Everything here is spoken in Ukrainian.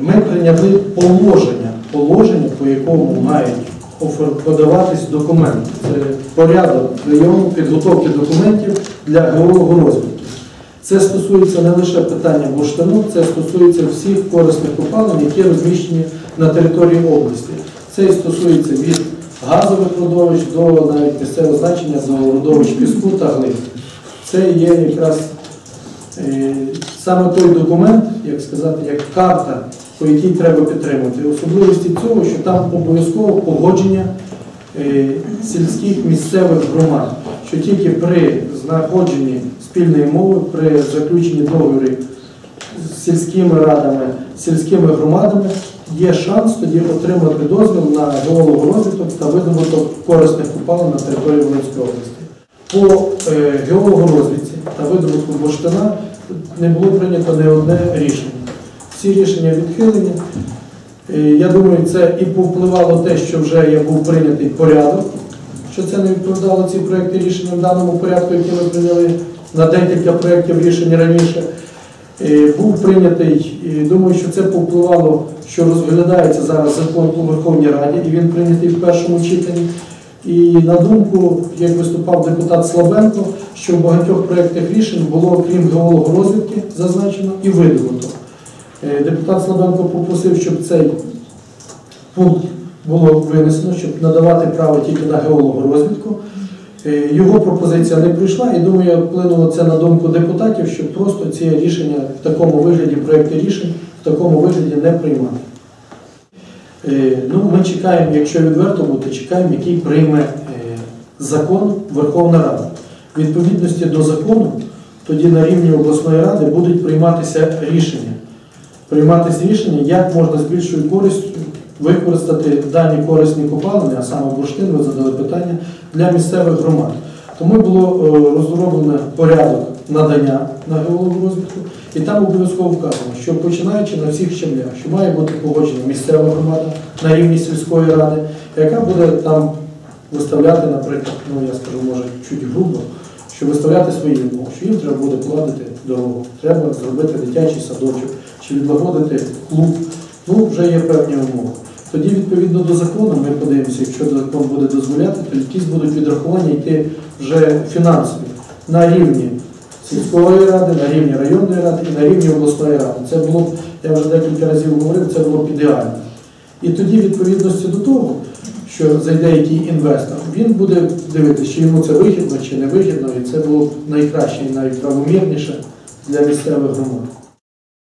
Ми прийняли положення, положення, по якому мають подаватись документи. Це порядок прийому підготовки документів для геологого розвитку. Це стосується не лише питання бурштину, це стосується всіх корисних копалин, які розміщені на території області. Це і стосується від газових родовищ до навіть місцевого значення до родовищ піску та глини. Це є якраз е, саме той документ, як сказати, як карта, по якій треба підтримати. Особливості цього, що там обов'язково погодження е, сільських місцевих громад, що тільки при знаходженні спільної мови, при заключенні договорів з сільськими радами, сільськими громадами є шанс тоді отримати дозвіл на геологорозвиток та видобуток корисних купалин на території Волинської області. По е, геологорозвідці та видобутку бурштина не було прийнято не одне рішення. Всі рішення відхилені. Е, Я думаю, це і повпливало те, що вже є був прийнятий порядок, що це не відповідало ці проекти рішення в даному порядку, які ми прийняли на декілька проєктів рішень раніше. Е, Був прийнятий, думаю, що це повпливало, що розглядається зараз закон у Верховній Раді, і він прийнятий в першому читанні. І на думку, як виступав депутат Слабенко, що в багатьох проєктах рішень було, крім геологорозвідки, зазначено і видобуток. Е, Депутат Слабенко попросив, щоб цей пункт було винесено, щоб надавати право тільки на геологорозвідку. Е, Його пропозиція не прийшла, і думаю, вплинуло це на думку депутатів, щоб просто ці рішення в такому вигляді, проєкти рішень в такому вигляді не приймати. Е, Ну, ми чекаємо, якщо відверто бути, чекаємо, який прийме закон Верховна Рада. Відповідності до закону, тоді на рівні обласної ради будуть прийматися рішення. Прийматися рішення, як можна з більшою користю використати дані корисні копалини, а саме бурштин, ви задали питання, для місцевих громад. Тому було е, розроблено порядок надання на геологорозвитку, і там обов'язково вказано, що починаючи на всіх щаблях, що має бути погоджена місцева громада на рівні сільської ради, яка буде там виставляти, наприклад, ну я скажу, може, чуть грубо, що виставляти свої умови, що їм треба буде поладити дорогу, треба зробити дитячий садочок чи відлагодити клуб. Ну, вже є певні умови. Тоді, відповідно до закону, ми подивимося, якщо закон буде дозволяти, то якісь будуть відрахування йти вже фінансові на рівні сільської ради, на рівні районної ради і на рівні обласної ради. Це було б, я вже декілька разів говорив, це було б ідеально. І тоді, відповідності до того, що зайде який інвестор, він буде дивитися, чи йому це вигідно, чи не вигідно, і це було б найкраще і найправомірніше для місцевих громад.